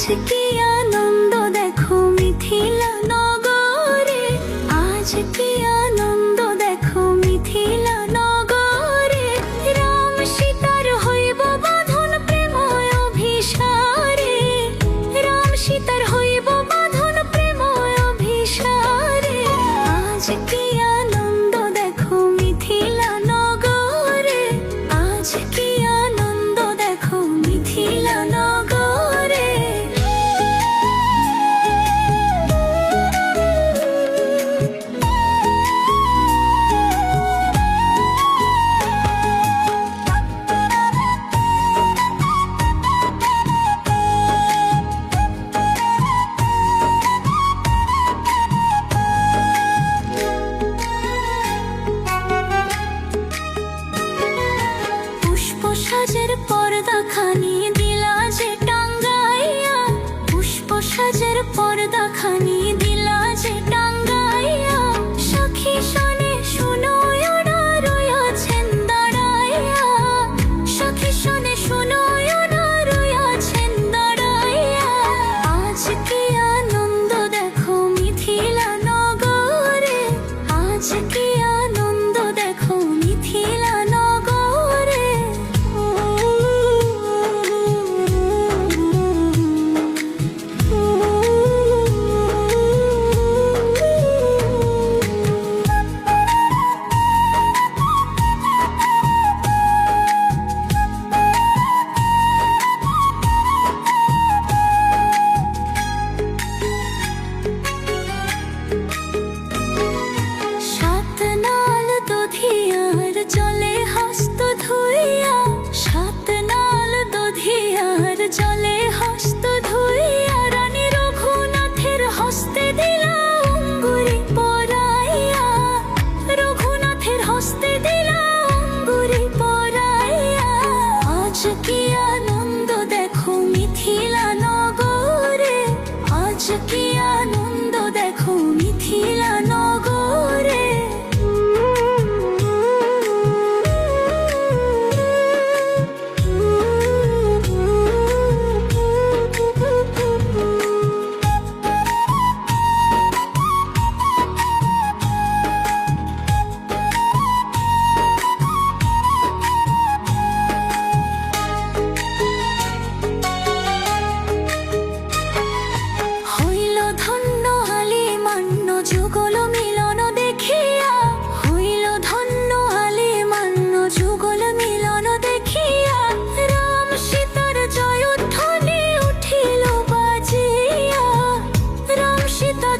আজ কি আনো সাজের পর্দা খানি দিলা যে টাঙ্গাইয়া পুষ্প সাজের পর্দা খানি চলে সীতা